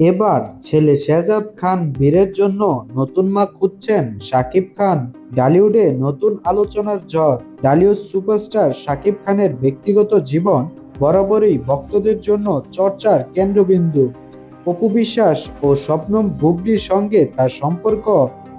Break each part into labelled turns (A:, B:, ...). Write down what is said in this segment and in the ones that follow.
A: এবার ছেলে শেহজাদ খান বীরের জন্য নতুন মা খুঁজছেন শাকিব খান। ডালিউডে নতুন আলোচনার ঝড়। ডালিউড সুপারস্টার শাকিব খানের ব্যক্তিগত জীবন, বরাবরই ভক্তদের জন্য চর্চার কেন্দ্রবিন্দু। অপু বিশ্বাস ও স্বপ্নম বুবলির সঙ্গে তার সম্পর্ক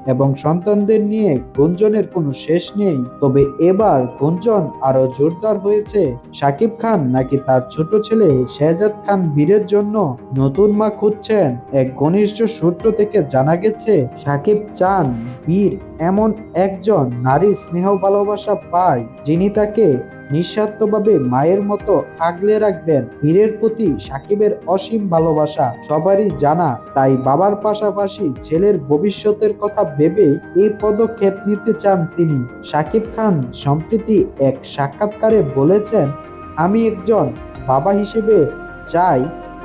A: এবং সন্তানদের নিয়ে গুঞ্জনের কোনো শেষ নেই। তবে এবার গুঞ্জন আরও জোরদার হয়েছে। শাকিব খান নাকি তার ছোট ছেলে শেহজাদ খান বীরের জন্য নতুন মা খুঁজছেন? এক ঘনিষ্ঠ সূত্র থেকে জানা গেছে শাকিব চান বীর এমন একজন নারী স্নেহ ভালোবাসা পায় যিনি তাকে নিঃস্বার্থভাবে মায়ের মতো আগলে রাখবেন বীরের প্রতি সাকিবের অসীম ভালোবাসা। সবারই জানা, তাই বাবার পাশাপাশি ছেলের ভবিষ্যতের কথা ভেবে এই পদক্ষেপ নিতে চান তিনি। সাকিব খান সম্প্রতি এক সাক্ষাৎকারে বলেছেন, আমি একজন বাবা হিসেবে চাই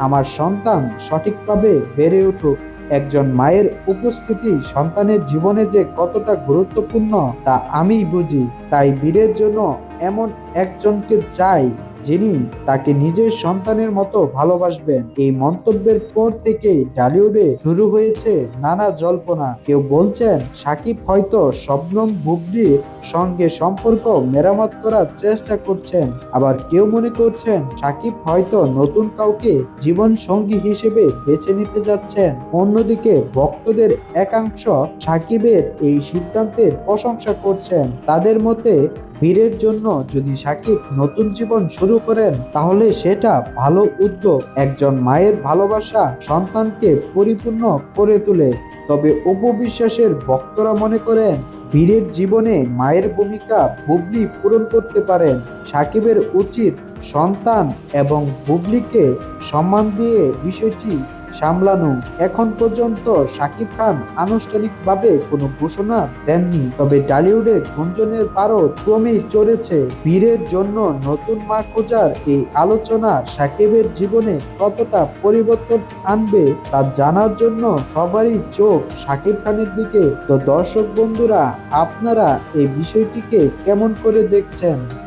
A: আমার সন্তান সঠিকভাবে বেড়ে উঠুক। একজন মায়ের উপস্থিতি সন্তানের জীবনে যে কতটা গুরুত্বপূর্ণ তা আমি বুঝি। তাই বীরের জন্য এমন একজনকে চাই যিনি তাকে নিজের সন্তানের মতো ভালোবাসবেন। এই মন্তব্যের পর থেকে ডালিউডে শুরু হয়েছে নানা জল্পনা। কেউ বলছেন, সাকিব হয়তো শবনম বুবলির সঙ্গে সম্পর্ক মেরামত করার চেষ্টা করছেন। আবার কেউ মনে করছেন, সাকিব হয়তো নতুন কাউকে জীবন সঙ্গী হিসেবে বেছে নিতে যাচ্ছেন। অন্যদিকে ভক্তদের একাংশ সাকিবের এই সিদ্ধান্তের প্রশংসা করছেন। তাদের মতে বীরের জন্য যদি সাকিব নতুন জীবন শুরু করেন, তাহলে সেটা ভালো উদ্যোগ। একজন মায়ের ভালোবাসা সন্তানকে পরিপূর্ণ করে তোলে। তবে উপবিশ্বাসের ভক্তরা মনে করেন বীরের জীবনে মায়ের ভূমিকা বুবলি পূরণ করতে পারেন। সাকিবের উচিত সন্তান এবং বুবলিকে সম্মান দিয়ে বিষয়টি সামলানো। এখন পর্যন্ত শাকিব খান আনুষ্ঠানিকভাবে কোনো ঘোষণা দেননি, তবে ডালিউডের গুঞ্জনের পারদ ক্রমেই চড়েছে। বীরের জন্য নতুন মা খোঁজার এই আলোচনা সাকিবের জীবনে কতটা পরিবর্তন আনবে তা জানার জন্য সবারই চোখ শাকিব খানের দিকে। তো দর্শক বন্ধুরা, আপনারা এই বিষয়টিকে কেমন করে দেখছেন?